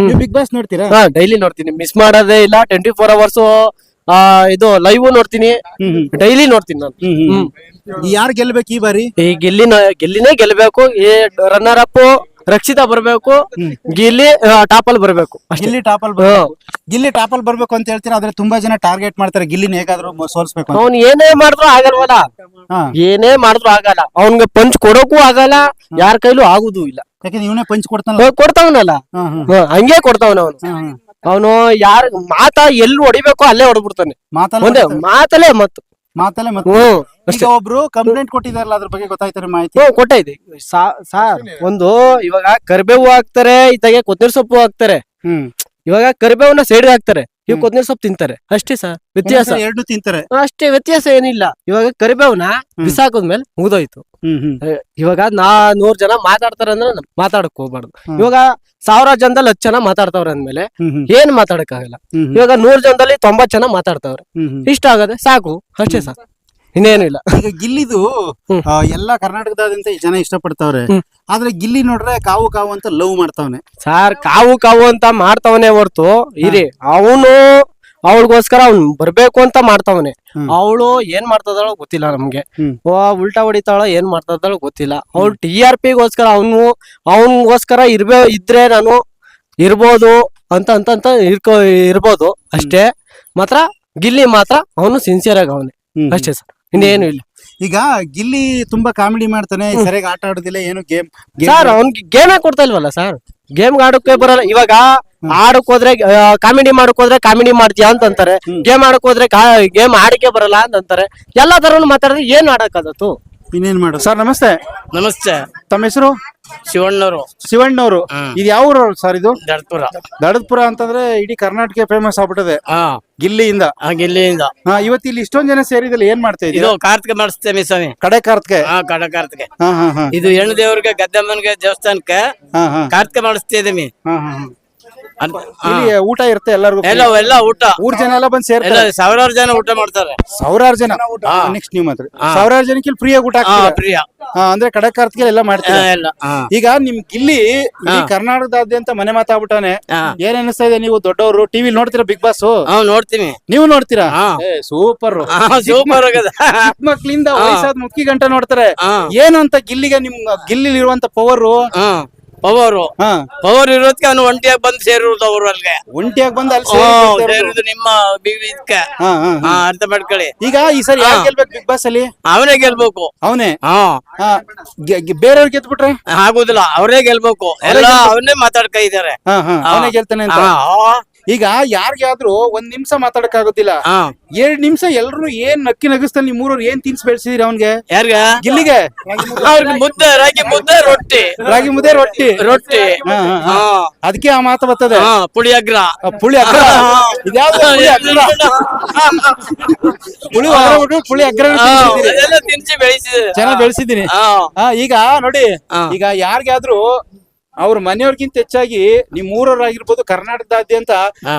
ನೀವು big boss ನೋಡ್ತೀರಾ? ಹಾ ಡೈಲಿ ನೋಡ್ತೀನಿ. ಮಿಸ್ ಮಾಡೋದೇ ಇಲ್ಲ. ಟ್ವೆಂಟಿ ಫೋರ್ ಅವರ್ಸ್ ಆ ಇದು ಲೈವ್ ನೋಡ್ತೀನಿ. ಡೈಲಿ ನೋಡ್ತೀನಿ ನಾನು. ಹ್ಮ್. ಯಾರ್ ಗೆಲ್ಬೇಕು ಈ ಬಾರಿ? ಈ ಗೆಲ್ಲಿನ ಗೆಲ್ಲಿನೇ ಗೆಲ್ಬೇಕು. ಈ ರನ್ನರ್ ಅಪ್ ರಕ್ಷಿತಾ ಬರ್ಬೇಕು. ಗಿಲ್ಲಿ ಟಾಪ್ ಅಲ್ಲಿ ಬರ್ಬೇಕು. ಅಷ್ಟೇ. ಗಿಲ್ಲಿ ಟಾಪಲ್ ಗಿಲ್ಲಿ ಟಾಪ್ ಅಲ್ಲಿ ಬರ್ಬೇಕು ಅಂತ ಹೇಳ್ತೀರಾ? ಆದ್ರೆ ತುಂಬಾ ಜನ ಟಾರ್ಗೆಟ್ ಮಾಡ್ತಾರೆ. ಗಿಲ್ಲಿನ ಹೇಗಾದ್ರೂ ಮೊ- ಸೋಲ್ಸ್ಬೇಕು ಅಂತ. ಅವ್ನ್ ಏನೇ ಮಾಡಿದ್ರು ಆಗಲ್ವಲ್ಲ. ಹಾ. ಏನೇ ಮಾಡಿದ್ರು ಆಗಲ್ಲ. ಅವ್ನ್ಗೆ ಪಂಚ್ ಕೊಡೋಕು ಆಗಲ್ಲ. ಯಾರ ಕೈಲೂ ಆಗುದು ಇಲ್ಲ. ಯಾಕಂದ್ರೆ ಇವನೇ ಪಂಚ್ ಕೊಡ್ತಾನ ಕೊಡ್ತಾವನಲ್ಲ. ಹಂಗೆ ಕೊಡ್ತಾವನ ಅವನು. ಅವನು ಯಾರ ಮಾತಾ ಎಲ್ಲಿ ಹೊಡಿಬೇಕು ಅಲ್ಲೇ ಹೊಡ್ಬಿಡ್ತಾನೆ. ಮಾತಲ್ಲ ಮಾತಲೇ ಮಾತಲ್ಲೇ ಮತ್ತು. ಮಾತಲ್ಲೇ ಮತ್ತೆ. ಒಬ್ರು ಕಂಪ್ಲೇಂಟ್ ಕೊಟ್ಟಿದಾರಲ್ಲ ಅದ್ರ ಬಗ್ಗೆ ಗೊತ್ತಾಯ್ತಾರೆ ಮಾಹಿತಿ. ಕೊಟ್ಟೈತಿ ಸಾರ್ ಒಂದು ಇವಾಗ ಕರಿಬೇವು ಹಾಕ್ತಾರೆ ಇತ್ತಾಗೆ ಕೊತ್ತಂಬರಿ ಸೊಪ್ಪು ಹಾಕ್ತಾರೆ. ಹ್ಮ್. ಇವಾಗ ಕರ್ಬೇವನ್ನ ಸೈಡ್ ಹಾಕ್ತಾರೆ. ಇವ್ ಕೊತ್ತಂಬರಿ ಸೊಪ್ಪು ತಿಂತಾರೆ. ಅಷ್ಟೇ ಸರ್ ವ್ಯತ್ಯಾಸ. ಎರಡು ತಿಂತಾರೆ. ಅಷ್ಟೇ ವ್ಯತ್ಯಾಸ ಏನಿಲ್ಲ. ಇವಾಗ ಕರಿಬೇವನ ಬಿಸಾಕದ್ಮೇಲೆ ಮುಗ್ದೋಯ್ತು. ಇವಾಗ ನಾ ನೂರ್ ಜನ ಮಾತಾಡ್ತಾರ ಅಂದ್ರೆ ಮಾತಾಡಕ್ ಹೋಗ್ಬಾರ್ದು. ಇವಾಗ ಸಾವಿರ ಜನದಲ್ಲಿ ಹತ್ತು ಜನ ಮಾತಾಡ್ತಾವ್ರೆ ಅಂದ್ಮೇಲೆ. ಏನ್ ಮಾತಾಡಕ್ ಆಗಲ್ಲ. ಇವಾಗ ನೂರ್ ಜನದಲ್ಲಿ ತೊಂಬತ್ ಜನ ಮಾತಾಡ್ತಾವ್ರೆ. ಇಷ್ಟ ಆಗದೆ ಸಾಕು. ಅಷ್ಟೇ ಸಾಕು ಇನ್ನೇನು ಇಲ್ಲ. ಈಗ ಗಿಲ್ಲಿದು. ಆ, ಎಲ್ಲಾ ಕರ್ನಾಟಕದಾದ್ಯಂತ ಜನ ಇಷ್ಟಪಡ್ತಾವ್ರೆ. ಆದ್ರೆ ಗಿಲ್ಲಿ ನೋಡ್ರೆ ಕಾವು ಕಾವು ಅಂತ ಲವ್ ಮಾಡ್ತಾವ್ನೆ. ಸಾರ್ ಕಾವು ಕಾವು ಅಂತ ಮಾಡ್ತಾವನೆ ಹೊರ್ತು ಇರಿ ಅವನು ಅವಳಿಗೋಸ್ಕರ ಅವ್ನ್ ಬರ್ಬೇಕು ಅಂತ ಮಾಡ್ತಾವನೆ. ಅವಳು ಏನ್ ಮಾಡ್ತದಾಳೋ ಗೊತ್ತಿಲ್ಲ ನಮ್ಗೆ. ಹ್ಮ್. ಓ ಉಲ್ಟಾ ಹೊಡಿತಾಳ ಏನ್ ಮಾಡ್ತದಾಳೋ ಗೊತ್ತಿಲ್ಲ. ಅವ್ಳು ಟಿ ಆರ್ ಪಿಗೋಸ್ಕರ ಅವನು ಅವನಿಗೋಸ್ಕರ ಇರ್ಬೇ ಇದ್ರೆ ನಾನು ಇರ್ಬೋದು ಅಂತ ಅಂತ ಅಂತ ಇರ್ಕೋ ಇರ್ಬೋದು ಅಷ್ಟೇ. ಮಾತ್ರ ಗಿಲ್ಲಿ ಮಾತ್ರ ಅವನು ಸಿನ್ಸಿಯರ್ ಆಗಿ ಅವನೇ. ಹ್ಮ್. ಅಷ್ಟೇ ಸರ್. ಇನ್ನೇನು ಇಲ್ಲ. ಈಗ ಗಿಲ್ಲಿ ತುಂಬಾ ಕಾಮಿಡಿ ಮಾಡ್ತಾನೆ ಸರಿಯಾಗಿ ಆಟ ಆಡೋದಿಲ್ಲ ಏನು ಗೇಮ್ ಸರ್ ಅವ್ನ್ಗೆ ಗೇಮ್ ಕೊಡ್ತಾ ಇಲ್ವಲ್ಲ ಸರ್? ಗೇಮ್ ಆಡೋಕೆ ಬರಲ್ಲ. ಇವಾಗ ಆಡಕ್ ಹೋದ್ರೆ ಕಾಮಿಡಿ ಮಾಡಕ್ ಹೋದ್ರೆ ಕಾಮಿಡಿ ಮಾಡ್ತೀಯಾ ಅಂತ ಅಂತಾರೆ. ಗೇಮ್ ಆಡಕ್ ಹೋದ್ರೆ ಗೇಮ್ ಆಡಕ್ಕೆ ಬರಲ್ಲ ಅಂತ ಅಂತಾರೆ. ಎಲ್ಲಾ ತರನು ಮಾತಾಡಿದ್ರೆ ಏನ್ ಆಡಕ್ಕಾಗತ್ತು ಇನ್ನೇನ್ ಮಾಡೋದು? ಸರ್ ನಮಸ್ತೆ. ನಮಸ್ತೆ. ತಮ್ಮ ಹೆಸರು? ಶಿವಣ್ಣವರು. ಶಿವಣ್ಣವರು. ಇದು ಯಾವ ಊರು ಸರ್ ಇದು? ದಡ್ಪುರ. ದಡದ್ಪುರ ಅಂತಂದ್ರೆ ಇಡೀ ಕರ್ನಾಟಕ ಫೇಮಸ್ ಆಗ್ಬಿಟ್ಟದೆ. ಹಾ. ಗಿಲ್ಲಿಯಿಂದ. ಗಿಲ್ಲಿಯಿಂದ. ಹಾ ಇವತ್ತು ಇಲ್ಲಿ ಇಷ್ಟೊಂದ್ ಜನ ಸೇರಿದಲ್ಲಿ ಏನ್ ಮಾಡ್ತಾ ಇದು ಕಾರ್ತಿಕ ಮಾಡಿಸ್ತೇವೆ ಸ್ವಾಮಿ. ಕಡೆ ಕಾರ್ತ್ಗೆ ಹಾ ಕಡ ಕಾರ್ತಿಕೆ. ಹಾ ಹಾ ಹಾ. ಇದು ಹೆಣ್ಣು ದೇವ್ರಿಗೆ ಗದ್ದಮ್ಮನ್ಗೆ ದೇವಸ್ಥಾನಕ್ಕೆ ಹಾ ಹಾ. ಕಾರ್ತಿಕ ಮಾಡಿಸ್ತಿದ್ದೀವಿ ಹಾ ಹಾ ಹಾ. ಇಲ್ಲಿ ಊಟ ಇರುತ್ತೆ ಎಲ್ಲರಿಗೂ ಎಲ್ಲ ಎಲ್ಲ ಊಟ. ಊರ್ ಜನ ಎಲ್ಲ ಬಂದ್ ಎಲ್ಲ ಸೇರ್ತಾರೆ ಸಾವಿರಾರು ಜನ ಊಟ ಮಾಡ್ತಾರೆ. ಸಾವಿರಾರು ಜನ? ನೆಕ್ಸ್ಟ್ ನೀವು ಮಾತ್ರ. ಸಾವಿರಾರು ಜನಕ್ಕೆ ಇಲ್ಲಿ ಆಗಿ ಊಟ ಹಾ ಹಾಕ್ತೀರಾ ಪ್ರಿಯ ಹಾ, ಅಂದ್ರೆ ಕಡಕ್ ಕಾರ್ತ್ಗೆ ಎಲ್ಲ ಮಾಡ್ತೀರಾ? ಎಲ್ಲ. ಹಾ. ಈಗ ನಿಮ್ ಇಲ್ಲಿ ಇಡೀ ಕರ್ನಾಟಕದಾದ್ಯಂತ ಮನೆ ಮಾತಾಡ್ಬಿಟ್ಟಾನೆ ಹಾ. ಏನ್ ಅನಿಸ್ತಾ ಇದೆ ನೀವು ದೊಡ್ಡವರು? ಟಿವಿ ನೋಡ್ತೀರಾ ಬಿಗ್ ಬಾಸ್ ಹಾ ನೋಡ್ತೀನಿ. ನೀವು ನೋಡ್ತೀರಾ? ಹಾ. ಸೂಪರ್ ಸೂಪರ್ ಆಗದ. ಮಕ್ಳಿಂದ ವಯಸ್ಸಾದ ಮುಕ್ಕಿ ಗಂಟ ನೋಡ್ತಾರೆ. ಹಾ. ಏನು ಅಂತ ಗಿಲ್ಲಿಗೆ ನಿಮ್ ಗಿಲ್ಲಿ ಇರುವಂತ ಪವರ್ ಹಾ. ಪವರು. ಹಾ. ಪವರ್ ಇರೋದಕ್ಕೆ ಅವನು ಒಂಟಿಯಾಗಿ ಬಂದು ಸೇರಿರೋದು ಅವರು ಅಲ್ಲಿಗೆ ಒಂಟಿಯಾಗಿ ಬಂದು ಅಲ್ಲಿ ಸೇರಿರೋದು. ನಿಮ್ಮ ಬಿ- ಇದಕ್ಕೆ ಹಾ, ಹಾ, ಹಾ. ಹಾ ಅರ್ಥ ಮಾಡ್ಕೊಳ್ಳಿ. ಈಗ ಈ ಸರಿ ಯಾರು ಗೆಲ್ಬೇಕು ಬಿಗ್ ಬಾಸ್ ಅಲ್ಲಿ? ಅವನೇ ಗೆಲ್ಬೇಕು. ಅವನೇ? ಹಾ. ಬೇರೆಯವ್ರು ಗೆದ್ಬಿಟ್ರೆ? ಆಗುದಿಲ್ಲ ಅವರೇ ಗೆಲ್ಬೇಕು. ಎಲ್ಲ ಅವನೇ ಮಾತಾಡ್ಕ ಇದಾರೆ. ಹಾ. ಹಾ. ಅವನೇ ಗೆಲ್ತಾನೆ ಅಂತ. ಹಾ, ಈಗ ಯಾರಿಗಾದ್ರೂ ಒಂದ್ ನಿಮಿಷ ಮಾತಾಡಕ್ ಆಗೋದಿಲ್ಲ ಹಾ. ಎರಡ್ ನಿಮಿಷ ಎಲ್ರು ಏನ್ ನಕ್ಕಿ ನಗಿಸ್ತಾನೆ ನಿಮ್ ಮೂರವ್ರು ಏನ್ ತಿನ್ಸ್ ಬೆಳ್ಸಿದಿರಿ ಅವನ್ಗೆ? ಯಾರ್ಗ? ಗಿಲ್ಲಿಗೆ. ಅವ್ರಿಗೆ ಮುದ್ದೆ ರಾಗಿ ಮುದ್ದೆ ರೊಟ್ಟಿ. ರಾಗಿ ಮುದ್ದೆ ರೊಟ್ಟಿ. ರೊಟ್ಟಿ. ಹಾ, ಹಾ, ಹಾ. ಹಾ. ಅದಕ್ಕೆ ಆ ಮಾತು ಬರ್ತದೆ. ಹಾ ಪುಳಿಯಗ್ರ. ಆ ಪುಳಿ ಅಗ್ರ ಇದ್ಯಾವ್ದು ಪುಳಿ ಅಗ್ರ ಪುಳಿ ಬಿಟ್ಟು ಪುಳಿ ಅಗ್ರ. ತಿನ್ಸಿ ಚೆನ್ನಾಗ್ ಬೆಳೆಸಿದೀನಿ. ಹಾ ಈಗ ನೋಡಿ ಹಾ. ಈಗ ಯಾರಿಗಾದ್ರೂ ಅವ್ರ ಮನೆಯವ್ರಿಗಿಂತ ಹೆಚ್ಚಾಗಿ ನಿಮ್ ಊರವರಾಗಿರ್ಬೋದು ಕರ್ನಾಟಕದಾದ್ಯಂತ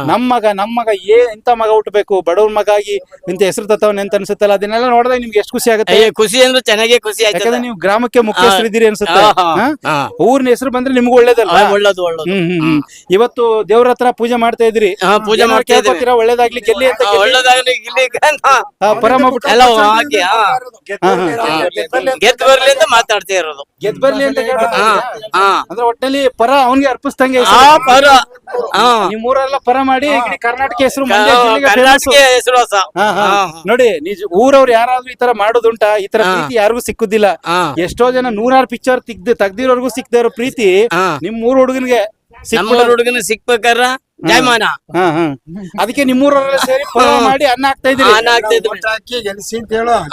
ನಮ್ಮ ನಮ್ ಮಗ ನಮ್ ಮಗ ಏ ಇಂತ ಮಗ ಹುಟ್ಟಬೇಕು ಬಡವ್ರ ಮಗ ಆಗಿ ಇಂತ ಹೆಸರು ತತ್ತವನ್ ಅಂತ ಅನ್ಸುತ್ತಲ್ಲ ಅದನ್ನೆಲ್ಲ ನೋಡಿದಾಗ ನಿಮ್ಗೆ ಎಷ್ಟು ಖುಷಿ ಆಗುತ್ತೆ? ಖುಷಿ ಅಂದ್ರೆ ಚೆನ್ನಾಗಿ ಖುಷಿ ಯಾಕಂದ್ರೆ ನೀವು ಗ್ರಾಮಕ್ಕೆ ಮುಖ್ಯಸ್ಥರಿದ್ದೀರಿ ಅನ್ಸುತ್ತೆ. ಊರಿನ ಹೆಸರು ಬಂದ್ರೆ ನಿಮ್ಗೆ ಒಳ್ಳೇದಲ್ಲ ಒಳ್ಳೇದು ಒಳ್ಳೇದು. ಹ್ಮ್ ಇವತ್ತು ದೇವ್ರ ಹತ್ರ ಪೂಜೆ ಮಾಡ್ತಾ ಇದ್ರಿ. ಪೂಜೆ ಮಾಡ್ತಾ. ಒಳ್ಳೇದಾಗ್ಲಿ ಗೆಲ್ಲಿ ಅಂತ ಗೆಲ್ಲಿ. ಪರಮ ಗೆದ್ ಬರ್ಲಿ ಅಂತ ಮಾತಾಡ್ತಾ ಇರೋದು. ಗೆದ್ ಬರ್ಲಿ ಅಂತ ಅಂದ್ರೆ ಒಟ್ಟಲ್ಲಿ ಪರ ಅವನಿಗೆ ಅರ್ಪಿಸ್ದಂಗೆ ಆ ಪರ. ಹಾ. ನಿಮ್ ಊರೆಲ್ಲ ಪರ ಮಾಡಿ ಇಡೀ ಕರ್ನಾಟಕ ಹೆಸರು ಕರ್ನಾಟಕ ಹೆಸರುವಾಸ ಹಾ, ಹಾ. ನೋಡಿ ನಿಜ ಊರವ್ರು ಯಾರಾದ್ರೂ ಈ ತರ ಮಾಡೋದುಂಟಾ ಈ ತರ ಪ್ರೀತಿ ಯಾರಿಗೂ ಸಿಕ್ಕುದಿಲ್ಲ. ಹಾ. ಎಷ್ಟೋ ಜನ ನೂರಾರು ಪಿಕ್ಚರ್ ತೆಗ್ದು ತೆಗ್ದಿರೋರ್ಗು ಸಿಕ್ತಾರ ಇರೋ ಪ್ರೀತಿ ಹಾ. ನಿಮ್ ಊರ್ ಹುಡುಗನ್ಗೆ ಹುಡುಗನ ಸಿಕ್ಬೇಕಾರ? ಜಯಮಾನ? ಹಾ ಹಾ. ಅದಕ್ಕೆ ನಿಮ್ಮೂರವರೆಲ್ಲ ಸೇರಿ ಪರ ಮಾಡಿ ಅನ್ನ ಹಾಕ್ತಾ ಇದ್ರಿ ಅನ್ನ ಅಂತ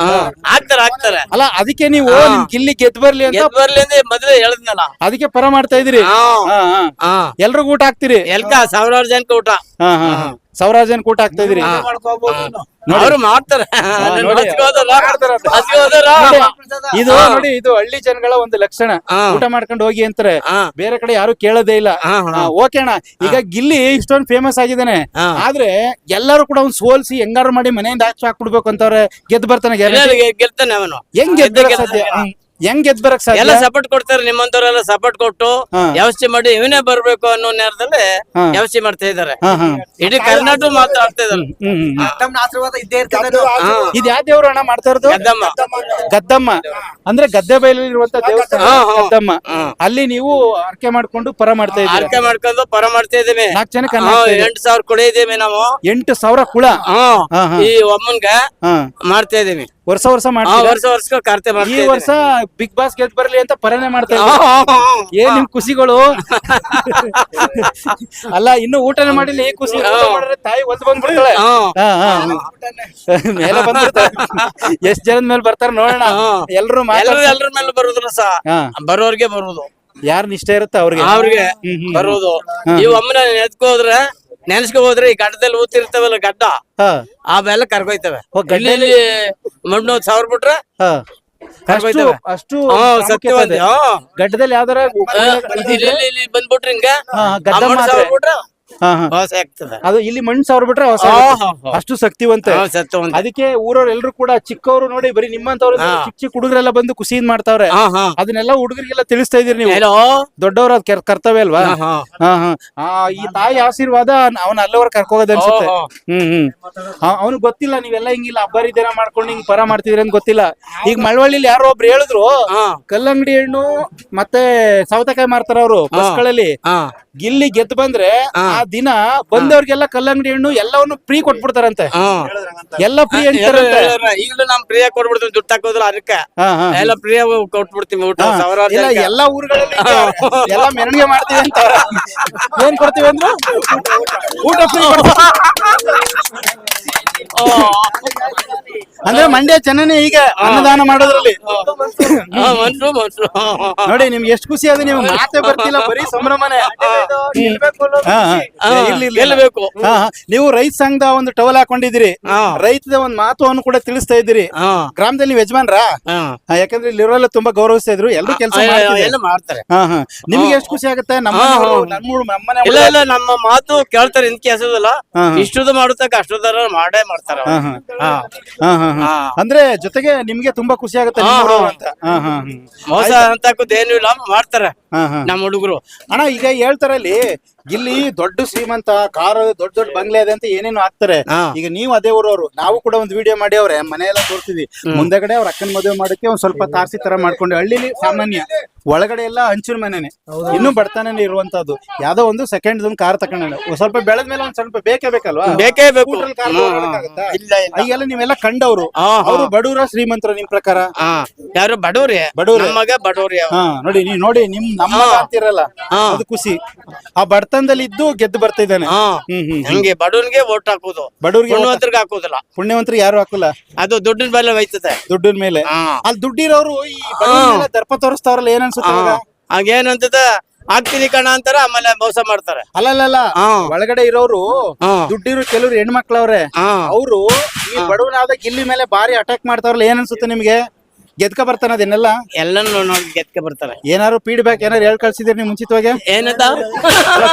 ಹಾ, ಹಾಕ್ತಾರ ಹಾಕ್ತಾರ. ಅಲ್ಲ ಅದಕ್ಕೆ ನೀವು ನಿಮ್ ಕಿಲ್ಲಿ ಗೆದ್ ಬರ್ಲಿ ಅಂತ ಬರ್ಲಿ ಅಂದ್ರೆ ಮೊದಲೇ ಹೇಳದ್ನಲ್ಲ. ಅದಕ್ಕೆ ಪರ ಮಾಡ್ತಾ ಇದ್ರಿ ಎಲ್ರಿಗೂ ಊಟ ಹಾಕ್ತಿರಿ? ಎಲ್ಕ ಸಾವಿರಾರು ಜನಕ್ಕೆ ಊಟ. ಹಾ. ಹಾ. ಹಾ ಕೂಟ ಜನ ಹಾಕ್ತಾ ಇದ್ದೀರಿ ಅವ್ರು ಮಾಡ್ತಾರೆ? ಇದು ನೋಡಿ ಇದು ಹಳ್ಳಿ ಜನಗಳ ಒಂದು ಲಕ್ಷಣ. ಊಟ ಮಾಡ್ಕೊಂಡು ಹೋಗಿ ಅಂತಾರೆ. ಬೇರೆ ಕಡೆ ಯಾರು ಕೇಳೋದೇ ಇಲ್ಲ. ಓಕೆ ಅಣ್ಣ ಈಗ ಗಿಲ್ಲಿ ಇಷ್ಟೊಂದು ಫೇಮಸ್ ಆಗಿದ್ದಾನೆ. ಆದ್ರೆ ಎಲ್ಲರೂ ಕೂಡ ಅವ್ನು ಸೋಲ್ಸಿ ಹೆಂಗಾರು ಮಾಡಿ ಮನೆಯಿಂದ ಆಚೆ ಹಾಕ್ಬಿಡ್ಬೇಕು ಅಂತವ್ರೆ ಗೆದ್ದು ಬರ್ತಾನೆ. ಗೆಲ್ತಾನೆ ಅವನು. ಹೆಂಗ್ ಗೆದ್ದ. ಹೆಂಗ್ ಗೆದ್ ಬರಕ್ ಎಲ್ಲ ಸಾಧ್ಯ ಸಪೋರ್ಟ್ ಕೊಡ್ತಾರೆ ನಿಮ್ಮಂತವ್ರೆಲ್ಲ ಸಪೋರ್ಟ್ ಕೊಟ್ಟು ಹಾ. ವ್ಯವಸ್ಥೆ ಮಾಡಿ ಇವನೇ ಬರ್ಬೇಕು ಅನ್ನೋ ನೇರದಲ್ಲಿ ಹಾ. ವ್ಯವಸ್ಥೆ ಮಾಡ್ತಾ ಇದಾರೆ ಹಾ ಹಾ. ಇಡೀ ಕರ್ನಾಟಕ ಮಾತಾಡ್ತಾ ಇದಾರೆ ಹ್ಮ್ ಹ್ಮ್ ಹ್ಮ್. ಆಶೀರ್ವಾದ ಇದ್ದೇ ಇರ್ತದೆ ಇದ್ ಯಾವ ದೇವ್ರ ಅಣ್ಣ ಮಾಡ್ತಾ ಇರೋದು? ಗದ್ದಮ್ಮ. ಗದ್ದಮ್ಮ ಅಂದ್ರೆ ಗದ್ದೆ ಬಯಲಲ್ಲಿ ಇರುವಂತ ದೇವಸ್ಥಾನ ಹಾ, ಹಾ. ಗದ್ದಮ್ಮ. ಹಾ. ಅಲ್ಲಿ ನೀವು ಅರ್ಕೆ ಮಾಡ್ಕೊಂಡು ಪರ ಮಾಡ್ತಾ ಇದ್ದೀರಾ? ಆರ್ಕೆ ಮಾಡ್ಕೊಂಡು ಪರ ಮಾಡ್ತಾ ಇದೀವಿ ನಾಲ್ಕು ಜನಕ್ಕೆ ಹಾ, ಹಾಕ್ತಾ ಇದ್ದೀರಾ. ಎಂಟು ಸಾವಿರ ಕೊಡಿ ಇದೀವಿ ನಾವು. ಎಂಟು ಸಾವಿರ ಕುಳ? ಹಾ. ಹಾ, ಹಾ. ಈ ಒಮ್ಮನ್ಗ ಹಾ. ಮಾಡ್ತಾ ಇದೀವಿ ವರ್ಷ ವರ್ಷ ಮಾಡ್ತೀವಿ ವರ್ಷ ವರ್ಷ ಕಾರ್ತೆ ಈ ವರ್ಷ ಬಿಗ್ ಬಾಸ್ ಗೆದ್ ಬರ್ಲಿ ಅಂತ ಪರನೆ ಮಾಡ್ತಾ ಏ ಇದ್ದೀರಾ. ಹಾ, ಹಾ. ಏನ್ ನಿಮ್ ಖುಷಿಗಳು? ಅಲ್ಲ ಇನ್ನು ಊಟನೇ ಮಾಡಿಲ್ಲ ಈ ಖುಷಿ ಊಟ ಮಾಡಿದ್ರೆ ತಾಯಿ ಒಂದು ಬಂದ್ಬಿಡ್ತಾಳೆ. ಹಾ. ಹಾ, ಹಾ. ಮೇಲೆ ಬಂದ್ಬಿಡ್ತಾಳೆ. ಎಷ್ಟ್ ಜನದ ಮೇಲೆ ಬರ್ತಾರ ನೋಡೋಣ. ಎಲ್ರು ಎಲ್ಲರೂ ಎಲ್ಲರ ಮೇಲೆ ಬರುದ್ರು ಸಹ ಹಾ. ಬರೋರ್ಗೆ ಬರುದು. ಯಾರ್ ಇಷ್ಟ ಇರುತ್ತೆ ಅವ್ರಿಗೆ? ಅವ್ರಿಗೆ ಹ್ಮ್, ಹ್ಮ್. ಬರುದು. ಈ ಒಮ್ಮನ ಎತ್ಕೋದ್ರೆ ನೆನ್ಸ್ಕೊ ಹೋದ್ರೆ ಈ ಗಡ್ಡದಲ್ಲಿ ಊತಿರ್ತಾವಲ್ಲ ಗಡ್ಡ ಹಾ. ಅವೆಲ್ಲ ಕರ್ಕೊಯ್ತವೆ ಓ, ಗಡ್ಡೆಲಿ- ಇಲ್ಲಿ ಮಣ್ಣು ಸಾವಿರ ಬಿಟ್ರೆ ಹಾ. ಅಷ್ಟು ಇದೆ. ಗಡ್ಡದಲ್ಲಿ ಯಾವ್ದಾರ ಇಲ್ಲಿ ಬಂದ್ಬಿಟ್ರಿ ಹಿಂಗ ಹಾ, ಹಾ. ಅದು ಇಲ್ಲಿ ಮಣ್ಣು ಸಾವಿರ ಬಿಟ್ರೆ ಹೊಸ ಆಗುತ್ತೆ. ಅಷ್ಟು ಶಕ್ತಿವಂತ. ಹಾ, ಅದಕ್ಕೆ ಊರವ್ರು ಎಲ್ರು ಕೂಡ ಚಿಕ್ಕವರು ನೋಡಿ ಬರೀ ನಿಮ್ಮಂತವ್ರು ಹಾ. ಚಿಕ್ಕ ಚಿಕ್ಕ ಹುಡುಗರೆಲ್ಲ ಬಂದು ಕುಸಿಯಿಂದ ಮಾಡ್ತಾವ್ರೆ. ಹಾ ಹಾ. ಅದನ್ನೆಲ್ಲ ಹುಡುಗರಿಗೆಲ್ಲ ತಿಳಿಸ್ತಾ ಇದೀರಿ ನೀವು. ದೊಡ್ಡವ್ರ ಅದ್ ಕರ್ತವ್ಯ ಅಲ್ವಾ? ಹಾ, ಹಾ. ಹಾ ಹಾ. ಆ, ಈ ತಾಯಿ ಆಶೀರ್ವಾದ ಅವನ ಅಲ್ಲವರ್ ಕರ್ಕೋಗೋದ್ ಅನ್ಸುತ್ತೆ. ಓ, ಹ್ಮ್ ಹ್ಮ್. ಅವನು ಗೊತ್ತಿಲ್ಲ ನೀವೆಲ್ಲ ಹಿಂಗಿಲ್ಲ ಅಬ್ಬರಿ ದಿನ ಮಾಡ್ಕೊಂಡು ಹಿಂಗ್ ಪರ ಮಾಡ್ತಿದ್ರಿ ಅಂತ ಗೊತ್ತಿಲ್ಲ. ಈಗ ಮಳವಳ್ಳಿಲಿ ಯಾರೋ ಒಬ್ರು ಹೇಳಿದ್ರು ಹಾ. ಕಲ್ಲಂಗಡಿ ಹಣ್ಣು ಮತ್ತೆ ಸೌತೆಕಾಯಿ ಮಾರ್ತಾರ ಅವರು ಬಸ್ಗಳಲ್ಲಿ. ಹಾ. ಗಿಲ್ಲಿ ಗೆದ್ದು ಬಂದ್ರೆ ಆ ದಿನ ಬಂದವ್ರಿಗೆಲ್ಲ ಕಲ್ಲಂಗಡಿ ಹಣ್ಣು ಎಲ್ಲವನ್ನು ಫ್ರೀ ಕೊಟ್ಬಿಡ್ತಾರಂತೆ. ಎಲ್ಲ ಫ್ರೀ ಅಂತಾರಂತೆ. ಈಗಲೂ ನಮ್ ಪ್ರಿಯ ಕೊಟ್ಬಿಡ್ತೀವಿ ದುಡ್ಡು ಹಾಕೋದ್ರ ಅದಕ್ಕೆ. ಎಲ್ಲ ಪ್ರಿಯ ಕೊಟ್ಬಿಡ್ತೀವಿ ಊಟ ಸಾವಿರಾರು ಇಲ್ಲ. ಎಲ್ಲಾ ಊರುಗಳಲ್ಲಿ. ಎಲ್ಲ ಮೆರವಣಿಗೆ ಮಾಡ್ತೀವಿ ಅಂತ. ಏನ್ ಕೊಡ್ತೀವಿ ಅಂದ್ರೆ? ಊಟ ಫ್ರೀ ಅಂದ್ರೆ ಮಂಡ್ಯ ಚೆನ್ನೇ ಈಗ ಅನ್ನದಾನ ಮಾಡೋದ್ರಲ್ಲಿ. ಹಾ, ಮನ್ಸು ಮನ್ಸು. ನೋಡಿ ನಿಮ್ಗೆ ಎಷ್ಟು ಖುಷಿ ಅದು ನೀವು ಮಾತೆ ಬರ್ತಿಲ್ಲ ಬರೀ ಸಂಭ್ರಮನೆ. ಹಾ, ಹಾ. ಹಾ, ಇರ್ಲಿ, ಇರ್ಲಿ. ಗೆಲ್ಬೇಕು. ಹಾ, ಹಾ. ನೀವು ರೈತ ಸಂಘದ ಒಂದು ಟವಲ್ ಹಾಕೊಂಡಿದ್ದೀರಿ. ಹಾ. ರೈತದ ಒಂದು ಮಾತುವನ್ನು ಕೂಡ ತಿಳಿಸ್ತಾ ಇದ್ದೀರಿ. ಹಾ. ಗ್ರಾಮದಲ್ಲಿ ನೀವು ಯಜಮಾನ್ರಾ? ಹಾ. ಹಾ, ಯಾಕಂದ್ರೆ ಇಲ್ಲಿರೋಲ್ಲ ತುಂಬಾ ಗೌರವಿಸ್ತಾ ಇದ್ರು. ಎಲ್ಲರೂ ಕೆಲಸ ಆ, ಎಲ್ಲ ಮಾಡ್ತಾರೆ. ಹಾ ಹಾ. ನಿಮ್ಗೆ ಎಷ್ಟು ಖುಷಿ ಆಗುತ್ತೆ? ನಮ್ಮ ಹಾ, ನಮ್ಮನೆ ಇಲ್ಲ ಇಲ್ಲ ಮಾತು ಕೇಳ್ತಾರೆ ಇಂತ ಕೆಲಸದಲ್ಲ ಹಾ, ಹಾ. ಇಷ್ಟದ ಅಷ್ಟದಾರ ಮಾಡೇ ಮಾಡ್ತಾರ ಹಾ, ಹಾ. ಹಾ ಹಾ, ಹಾ, ಹಾ. ಹಾ. ಅಂದ್ರೆ ಜೊತೆಗೆ ನಿಮ್ಗೆ ತುಂಬಾ ಖುಷಿ ಆಗುತ್ತೆ ಹಾ, ಹಾ. ಅಂತ ಹಾ, ಹಾ, ಹ್ಮ್. ಮೋಸ ಅಂತಕ್ಕದೇನು ಇಲ್ಲ ಮಾಡ್ತಾರೆ ಹಾ, ಹಾ. ನಮ್ಮ ಹುಡುಗರು ಅಣ್ಣ ಈಗ ಹೇಳ್ತಾರಲ್ಲಿ ಇಲ್ಲಿ ದೊಡ್ಡ ಶ್ರೀಮಂತ ಕಾರ್ ದೊಡ್ಡ ದೊಡ್ಡ ಬಂಗ್ಲೆ ಇದೆ ಅಂತ ಏನೇನು ಹಾಕ್ತಾರೆ. ಈಗ ನೀವು ಅದೇ ಊರವ್ರು ನಾವು ಕೂಡ ಒಂದು ವಿಡಿಯೋ ಮಾಡಿ ಅವ್ರೆ ಮನೆ ಎಲ್ಲ ತೋರ್ಸಿದ್ವಿ ಮುಂದೆಗಡೆ ಅವ್ರ ಅಕ್ಕನ ಮದುವೆ ಮಾಡಕ್ಕೆ ಒಂದ್ ಸ್ವಲ್ಪ ತಾರ್ಸಿ ತರ ಮಾಡ್ಕೊಂಡು. ಹಳ್ಳಿಲಿ ಸಾಮಾನ್ಯ. ಒಳಗಡೆ ಎಲ್ಲ ಹಂಚಿನ ಮನೆನೆ. ಇನ್ನು ಬಡತನ ಇರುವಂತದ್ದು ಯಾವ್ದೋ ಒಂದು ಸೆಕೆಂಡ್ ಒಂದು ಕಾರ್ ತಕೊಂಡ ಸ್ವಲ್ಪ ಬೆಳೆದ ಮೇಲೆ ಒಂದ್ ಸ್ವಲ್ಪ ಬೇಕೇ ಬೇಕಲ್ವಾ? ಬೇಕೇ ಬೇಕು. ಈಗೆಲ್ಲ ನೀವೆಲ್ಲ ಕಂಡವ್ರು. ಅವರು ಬಡವರ ಶ್ರೀಮಂತರ ನಿಮ್ ಪ್ರಕಾರ? ಯಾರು ಬಡವ್ರಿ ಬಡವ್ರೇ. ಮಗ ಬಡವ್ರಿ ಹಾ ನೋಡಿ ನೀವು ನೋಡಿ ನಿಮ್ ನಮ್ಮ. ಅಂತಿರಲ್ಲ ಅದು ಖುಷಿ. ಆ ಬಡತನದಲ್ಲಿ ಇದ್ದು ಗೆದ್ದು ಬರ್ತಾ ಇದ್ದಾನೆ. ಹಾ. ಹ್ಮ್ ಹ್ಮ್ ಹಂಗೆ ಬಡವನ್ಗೆ ಓಟ್ ಹಾಕೋದು. ಬಡವ್ರಿಗೆ ಗುಣವಂತರಿಗೆ ಹಾಕೋದಿಲ್ಲ. ಪುಣ್ಯವಂತರು ಯಾರು ಹಾಕಲ್ಲ? ಅದು ದುಡ್ಡಿನ ಮೇಲೆ ವಹಿಸುತ್ತೆ ದುಡ್ಡಿನ ಮೇಲೆ. ಹಾ. ಅಲ್ಲಿ ದುಡ್ಡಿರೋರು ಈ ದರ್ಪ ತೋರಿಸ್ತಾವ್ರಲ್ಲ ಏನ್ ಅನ್ಸುತ್ತೆ ಇವಾಗ? ಹಾಗೇನಂತದ ಹಾಕ್ತೀನಿ ಕಣ ಅಂತಾರ ಆಮೇಲೆ ಮೋಸ ಮಾಡ್ತಾರೆ. ಅಲ್ಲಲ್ಲ ಹಾ. ಒಳಗಡೆ ಇರೋರು ಹಾ. ದುಡ್ಡಿರೋ ಕೆಲವ್ರು ಹೆಣ್ಮಕ್ಳವ್ರೆ. ಹಾ. ಅವರು ಈ ಬಡವನಾದ ಗಿಲ್ಲಿ ಮೇಲೆ ಬಾರಿ ಅಟ್ಯಾಕ್ ಮಾಡ್ತಾವ್ರಲ್ಲ ಏನ್ ಅನ್ಸುತ್ತೆ ನಿಮ್ಗೆ? ಗೆದ್ಕ ಬರ್ತಾನ ಅದನ್ನೆಲ್ಲ? ಎಲ್ಲ ನೋಡಿ ಗೆದ್ಕೆ ಬರ್ತಾರೆ. ಏನಾರು ಫೀಡ್ಬ್ಯಾಕ್ ಏನಾರು ಹೇಳ್ ಕಳ್ಸಿದ್ರಿ ನೀವು ಮುಂಚಿತವಾಗಿ? ಏನಂತ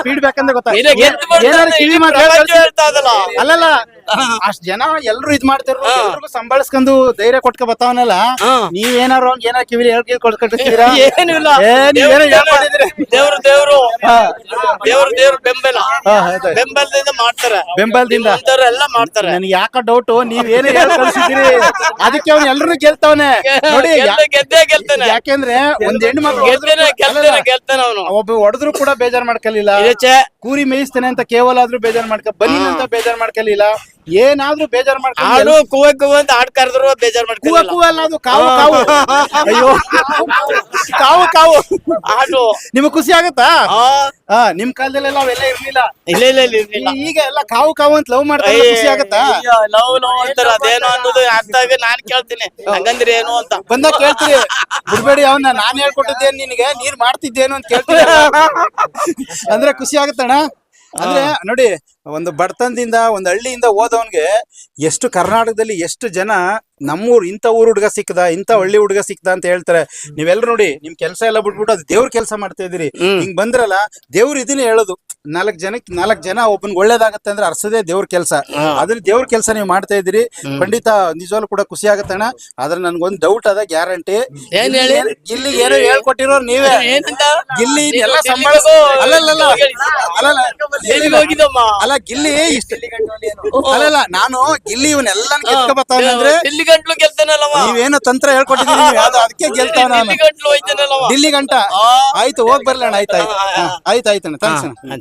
ಫೀಡ್ಬ್ಯಾಕ್ ಅಂದ್ರೆ ಗೊತ್ತಾ? ಏನಾರು ಕಿವಿ ಮಾತು ಹೇಳ್ ಪ್ರಪಂಚ ಕಳ್ಸಿದ್ರಿ? ಅಲ್ಲಲ್ಲ ಅಷ್ಟ್ ಜನ ಎಲ್ರು ಇದ್ ಮಾಡ್ತಾರ ಸಂಬಳಸ್ಕೊಂಡು ಧೈರ್ಯ ಕೊಟ್ಕ ಬರ್ತಾವನಲ್ಲ ನೀವೇನಾರು ನೀವ್ ಏನಾರು ಕಿವಿಲಿ ಹೇಳ್ಕಿ ಕೊಟ್ಕೊಟ್ಟಿರ್ತೀರಾ? ಏನು ಇಲ್ಲ ಏ, ನೀವೇನೋ ಹೇಳ್ಕೊಂಡಿದ್ದೀರಿ. ದೇವ್ರು. ದೇವ್ರು ದೇವ್ರು. ದೇವ್ರು ಬೆಂಬಲ. ಹಾ. ಬೆಂಬಲದಿಂದ ಮಾಡ್ತಾರೆ. ಬೆಂಬಲದಿಂದ. ನಿಮ್ಮಂಥವ್ರು ಎಲ್ಲ ಮಾಡ್ತಾರೆ. ನನಗೆ ಯಾಕ ಡೌಟ್ ನೀವ್ ಏನೇ ಹೇಳ್ ಅದಕ್ಕೆ ಅವ್ನು ಎಲ್ರು ಗೆಲ್ತಾವನೆ. ನೋಡಿ ಯಾ- ಗೆದ್ದೆ- ಗೆದ್ದೇ ಗೆಲ್ತಾನೆ. ಯಾಕೆಂದ್ರೆ ಒಂದ್ ಹೆಣ್ಣು ಮಗು ಗೆದ್ದೇನೆ ಗೆಲ್ತಾನೆ ಗೆಲ್ತಾನೆ ಅವನು. ಒಬ್ಬ ಹೊಡೆದ್ರು ಕೂಡ ಬೇಜಾರ್ ಮಾಡ್ಕಲಿಲ್ಲ. ಕೂರಿ ಮೇಯಿಸ್ತಾನೆ ಅಂತ ಕೇವಲ ಆದ್ರೂ ಬೇಜಾರ್ ಮಾಡ್ಕ ಬನ್ನಿ ಅಂತ ಬೇಜಾರ್ ಮಾಡ್ಕಲಿಲ್ಲ. ಏನಾದ್ರೂ ಬೇಜಾರ್ ಮಾಡ್ಕೊಂಡು ಕೂವ ಕೂವ ಕೂವೆ ಅಂತ ಹಾಡ್ ಕರೆದ್ರು ಬೇಜಾರ್ ಕೂವ ಕೂವ ಅಲ್ಲ ಅದು ಕಾವು ಕಾವು. ಅಯ್ಯೋ. ಕಾವು ಕಾವು. ಹಾಡು ನಿಮಗ್ ಖುಷಿ ಆಗತ್ತಾ? ಆ, ಹಾ ನಿಮ್ ಕಾಲದಲ್ಲೆಲ್ಲ ಅವೆಲ್ಲ ಇರ್ಲಿಲ್ಲ. ಇಲ್ಲ ಇಲ್ಲ ಇಲ್ಲ ಇರ್ಲಿಲ್ಲ. ಈ- ಈಗ ಎಲ್ಲ ಕಾವು ಕಾವು ಅಂತ ಲವ್ ಮಾಡ್ತಾರೆ ಖುಷಿ ಆಗತ್ತಾ? ಲವ್ ಲವ್ ಅಂತಾರ. ಅದೇನೋ ಅನ್ನೋದು ಅರ್ಥ ಆಗ ನಾನ್ ಕೇಳ್ತೀನಿ. ಹಂಗಂದ್ರೆ ಏನು ಅಂತ. ಬಂದಾಗ ಕೇಳ್ತೀರಿ. ಬಿಡ್ಬೇಡಿ ಅವನ್ನ ನಾನ್ ಹೇಳ್ಕೊಟ್ಟಿದ್ದೇನ್ ನಿನ್ಗೆ. ನೀರ್ ಮಾಡ್ತಿದ್ದೇನು ಅಂತ ಕೇಳ್ತೀನಿ ಅಂದ್ರೆ ಖುಷಿ ಆಗತ್ತಣ್ಣ? ಅಂದ್ರೆ ನೋಡಿ ಒಂದು ಬಡತನದಿಂದ ಒಂದು ಹಳ್ಳಿಯಿಂದ ಹೋದವನ್ಗೆ ಎಷ್ಟು ಕರ್ನಾಟಕದಲ್ಲಿ ಎಷ್ಟು ಜನ ನಮ್ಮೂರ್ ಇಂಥ ಊರು ಹುಡುಗ ಸಿಕ್ಕದ ಇಂಥ ಹಳ್ಳಿ ಹುಡುಗ ಸಿಕ್ಕದ ಅಂತ ಹೇಳ್ತಾರೆ. ನೀವೆಲ್ಲರೂ ನೋಡಿ ನಿಮ್ ಕೆಲಸ ಎಲ್ಲ ಬಿಟ್ಬಿಟ್ಟು ಅದು ದೇವ್ರ ಕೆಲಸ ಮಾಡ್ತಾ ಇದೀರಿ ಹಿಂಗ್ ಬಂದ್ರಲ್ಲ ದೇವ್ರ ಇದನ್ನೇ ಹೇಳೋದು. ನಾಲ್ಕ್ ಜನಕ್ಕೆ ನಾಲ್ಕ್ ಜನ ಒಬ್ಬನ್ ಒಳ್ಳೇದಾಗತ್ತೆ ಅಂದ್ರೆ ಅರ್ಸದೇ ದೇವ್ರ ಕೆಲಸ. ಅದ್ರ ದೇವ್ರ ಕೆಲಸ ನೀವು ಮಾಡ್ತಾ ಇದ್ದೀರಿ. ಖಂಡಿತ ನಿಜವಾಗ್ಲೂ ಕೂಡ ಖುಷಿ ಆಗತ್ತೆ ಅಣ್ಣ. ಆದ್ರೆ ನನ್ಗೊಂದ್ ಡೌಟ್ ಅದ ಗ್ಯಾರಂಟಿ ಏನ್ ಹೇಳಿ? ಗಿಲ್ಲಿ ಏನೋ ಹೇಳ್ಕೊಟ್ಟಿರೋ ನೀವೇ. ಏನಂತ ಗಿಲ್ಲಿ ಎಲ್ಲ? ಅಲ್ಲಲ್ಲ ಅಲ್ಲ ಗಿಲ್ಲಿ ಇಷ್ಟ ಅಲ್ಲಲ್ಲ ನಾನು ಗಿಲ್ಲಿ ಇವನ್ನೆಲ್ಲ ಎಲ್ಲಿ ಗಂಟ್ಲು ಗೆಲ್ತಾನಲ್ಲವ ನೀವೇನೋ ತಂತ್ರ ಹೇಳ್ಕೊಟ್ಟಿದ್ದೀನಿ ಅದಕ್ಕೆ ಗೆಲ್ತಾವ ನಾನು. ಗಂಟ್ಲು ಹೋಯ್ತಾನಲ್ಲವ? ಡಿಲ್ಲಿ ಗಂಟ. ಆಯ್ತು ಹೋಗ್ ಬರ್ಲಣ್ಣ ಆಯ್ತಾಯ್ತು ಆಯ್ತು ಹಾ, ಆಯ್ತು ಆಯ್ತಣ್ಣ ಥ್ಯಾಂಕ್ಸ್ ಅಣ್ಣ